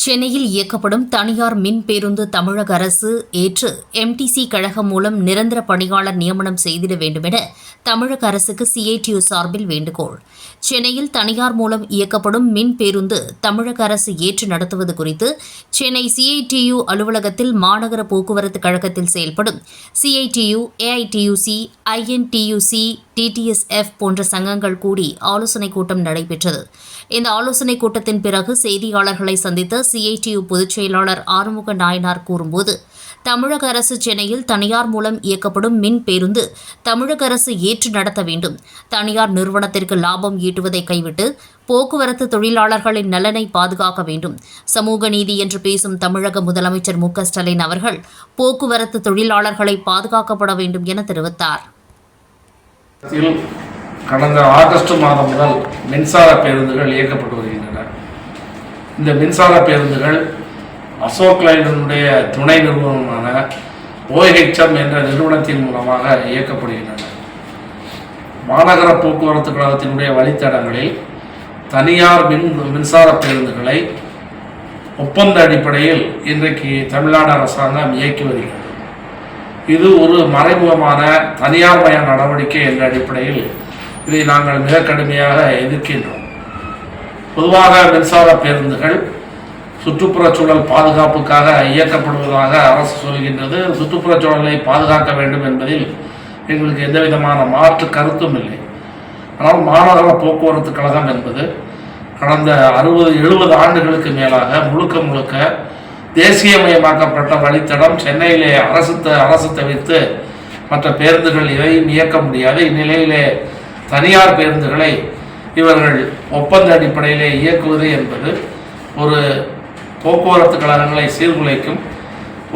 சென்னையில் இயக்கப்படும் தனியார் மின் பேருந்து தமிழக அரசு ஏற்று எம்டிசி கழகம் மூலம் நிரந்தர பணியாளர் நியமனம் செய்திட வேண்டுமென தமிழக அரசுக்கு சிஐடியு சார்பில் வேண்டுகோள். சென்னையில் தனியார் மூலம் இயக்கப்படும் மின் பேருந்து தமிழக அரசு ஏற்று நடத்துவது குறித்து சென்னை சிஐடியு அலுவலகத்தில் மாநகர போக்குவரத்து கழகத்தில் செயல்படும் சிஐடியு ஏஐடியுசி ஐஎன்டியுசி டிடிஎஸ்எஃப் போன்ற சங்கங்கள் கூடி ஆலோசனைக் கூட்டம் நடைபெற்றது. இந்த ஆலோசனைக் கூட்டத்தின் பிறகு செய்தியாளர்களை சந்தித்த சிஐடியு பொதுச் செயலாளர் ஆறுமுக நாயனார் கூறும்போது தமிழக அரசு சென்னையில் தனியார் மூலம் இயக்கப்படும் மின் பேருந்து தமிழக அரசு ஏற்று நடத்த வேண்டும். தனியார் நிறுவனத்திற்கு லாபம் ஈட்டுவதை கைவிட்டு போக்குவரத்து தொழிலாளர்களின் நலனை பாதுகாக்க வேண்டும். சமூக நீதி என்று பேசும் தமிழக முதலமைச்சர் மு ஸ்டாலின் அவர்கள் போக்குவரத்து தொழிலாளர்களை பாதுகாக்கப்பட வேண்டும் என தெரிவித்தார். கடந்த ஆகஸ்ட் மாதம் முதல் மின்சார பேருந்துகள் இயக்கப்பட்டு வருகின்றன. மின்சார பேருந்துகள் அசோக் லைனுடைய துணை நிறுவனமான ஓஹெச்எம் என்ற நிறுவனத்தின் மூலமாக இயக்கப்படுகின்றன. மாநகர போக்குவரத்து கழகத்தினுடைய வழித்தடங்களில் தனியார் மின் மின்சார பேருந்துகளை ஒப்பந்த அடிப்படையில் இன்றைக்கு தமிழ்நாடு அரசாங்கம் இயக்கி வருகிறது. இது ஒரு மறைமுகமான தனியார் மய நடவடிக்கை என்ற அடிப்படையில் இதை நாங்கள் மிக கடுமையாக எதிர்க்கின்றோம். பொதுவாக மின்சார பேருந்துகள் சுற்றுப்புற சூழல் பாதுகாப்புக்காக இயக்கப்படுவதாக அரசு சொல்கின்றது. சுற்றுப்புறச்சூழலை பாதுகாக்க வேண்டும் என்பதில் எங்களுக்கு எந்த விதமான மாற்று கருத்தும் இல்லை. ஆனால் மாநகர போக்குவரத்து கழகம் என்பது கடந்த அறுபது எழுபது ஆண்டுகளுக்கு மேலாக முழுக்க முழுக்க தேசியமயமாக்கப்பட்ட வழித்தடம் சென்னையிலே அரசு த- அரசு தவிர்த்து மற்ற பேருந்துகள் எதையும் இயக்க முடியாது. இந்நிலையிலே தனியார் பேருந்துகளை இவர்கள் ஒப்பந்த அடிப்படையிலே இயக்குவது என்பது ஒரு போக்குவரத்து கழகங்களை சீர்குலைக்கும்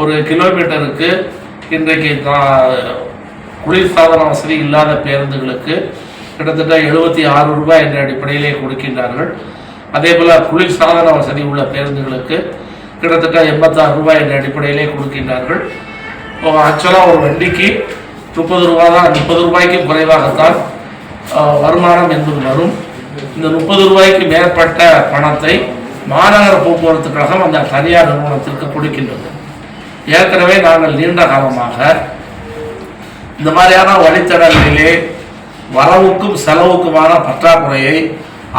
ஒரு கிலோமீட்டருக்கு இன்றைக்கு குளிர்சாதன வசதி இல்லாத பேருந்துகளுக்கு கிட்டத்தட்ட எழுபத்தி ஆறு ரூபாய் என்ற அடிப்படையிலே கொடுக்கின்றார்கள். அதே போல் குளிர்சாதன வசதி உள்ள பேருந்துகளுக்கு கிட்டத்தட்ட எண்பத்தாறு ரூபாய் என்ற அடிப்படையிலே கொடுக்கின்றார்கள். ஆக்சுவலாக ஒரு வண்டிக்கு முப்பது ரூபா தான் முப்பது ரூபாய்க்கும் குறைவாகத்தான் வருமானம் என்பது வரும். இந்த முப்பது ரூபாய்க்கு மேற்பட்ட பணத்தை மாநகர போக்குவரத்து கழகம் அந்த தனியார் நிறுவனத்திற்கு கொடுக்கின்றது. ஏற்கனவே நாங்கள் நீண்ட காலமாக இந்த மாதிரியான வழித்தடங்களிலே வரவுக்கும் செலவுக்குமான பற்றாக்குறையை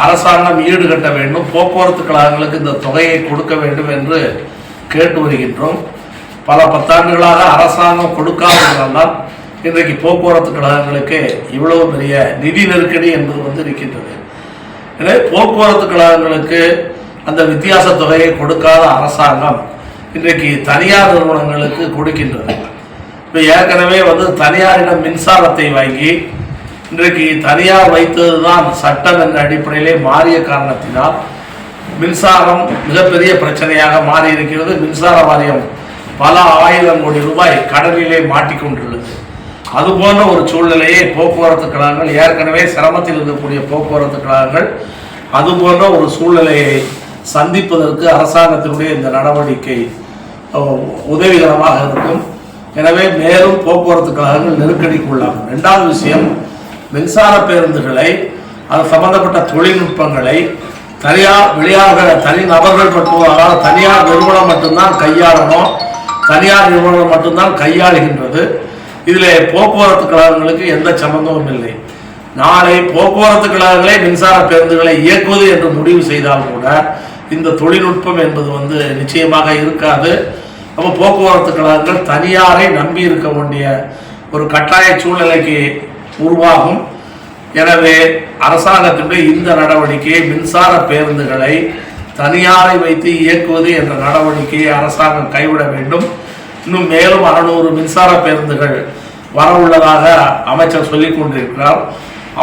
அரசாங்கம் ஈடுகட்ட வேண்டும். போக்குவரத்து கழகங்களுக்கு இந்த தொகையை கொடுக்க வேண்டும் என்று கேட்டு வருகின்றோம். பல பத்தாண்டுகளாக அரசாங்கம் கொடுக்காததால் இன்றைக்கு போக்குவரத்து கழகங்களுக்கு இவ்வளவு பெரிய நிதி நெருக்கடி என்பது வந்து இருக்கின்றது எனவே போக்குவரத்து கழகங்களுக்கு அந்த வித்தியாச தொகையை கொடுக்காத அரசாங்கம் இன்றைக்கு தனியார் நிறுவனங்களுக்கு கொடுக்கின்றது. இப்போ ஏற்கனவே வந்து தனியாரிடம் மின்சாரத்தை வாங்கி இன்றைக்கு தனியார் வைத்ததுதான் சட்டம் என்ற அடிப்படையிலே மாறிய காரணத்தினால் மின்சாரம் மிகப்பெரிய பிரச்சனையாக மாறி இருக்கிறது மின்சார வாரியம் பல ஆயிரம் கோடி ரூபாய் கடலிலே மாட்டிக்கொண்டுள்ளது. அது போன்ற ஒரு சூழ்நிலையை போக்குவரத்து கழகங்கள் ஏற்கனவே சிரமத்தில் இருக்கக்கூடிய போக்குவரத்து கழகங்கள் அது போன்ற ஒரு சூழ்நிலையை சந்திப்பதற்கு அரசாங்கத்தினுடைய இந்த நடவடிக்கை உதவிகரமாக இருக்கும். எனவே மேலும் போக்குவரத்து கழகங்கள் நெருக்கடிக்குள்ளாகும் ரெண்டாவது விஷயம் மின்சார பேருந்துகளை அது சம்பந்தப்பட்ட தொழில்நுட்பங்களை தனியார் வெளியாக தனி நபர்கள் மட்டும் அதாவது தனியார் நிறுவனம் மட்டும்தான் கையாளணும் தனியார் நிறுவனம் மட்டும்தான் கையாளுகின்றது. இதில் போக்குவரத்து கழகங்களுக்கு எந்த சம்பந்தமும் இல்லை. நாளை போக்குவரத்து கழகங்களே மின்சார பேருந்துகளை இயக்குவது என்று முடிவு செய்தால் கூட இந்த தொழில்நுட்பம் என்பது வந்து நிச்சயமாக இருக்காது. அப்போ போக்குவரத்து கழகங்கள் தனியாரை நம்பி இருக்க வேண்டிய ஒரு கட்டாய சூழ்நிலைக்கு உருவாகும். எனவே அரசாங்கத்தினுடைய இந்த நடவடிக்கையை மின்சார பேருந்துகளை தனியாரை வைத்து இயக்குவது என்ற நடவடிக்கையை அரசாங்கம் கைவிட வேண்டும். இன்னும் மேலும் அறுநூறு மின்சார பேருந்துகள் வர உள்ளதாக அமைச்சர் சொல்லிக் கொண்டிருக்கிறார்.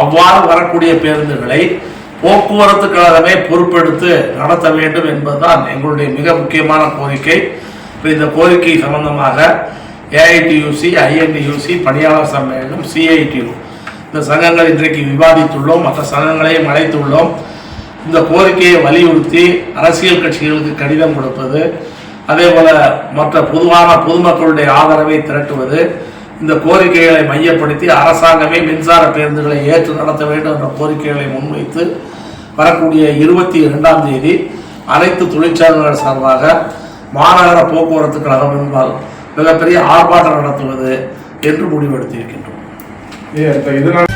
அவ்வாறு வரக்கூடிய பேருந்துகளை போக்குவரத்து கழகமே பொறுப்பெடுத்து நடத்த வேண்டும் என்பதுதான் எங்களுடைய மிக முக்கியமான கோரிக்கை. இந்த கோரிக்கை சம்பந்தமாக ஏஐடியூசி ஐஎன்டியூசி பணியாளர் சம்மேளனம் சிஐடியு இந்த சங்கங்கள் இன்றைக்கு விவாதித்துள்ளோம் மற்ற சங்கங்களையும் அழைத்துள்ளோம். இந்த கோரிக்கையை வலியுறுத்தி அரசியல் கட்சிகளுக்கு கடிதம் கொடுப்பது அதே போல மற்ற பொதுவான பொதுமக்களுடைய ஆதரவை திரட்டுவது இந்த கோரிக்கைகளை மையப்படுத்தி அரசாங்கமே மின்சார பேருந்துகளை ஏற்று நடத்த வேண்டும் என்ற கோரிக்கைகளை முன்வைத்து வரக்கூடிய இருபத்தி இரண்டாம் தேதி அனைத்து தொழிற்சாலைகள் சார்பாக மாநகர போக்குவரத்து கழகம் என்பால் மிகப்பெரிய ஆர்ப்பாட்டம் நடத்துவது என்று முடிவெடுத்திருக்கின்றோம். இதனால்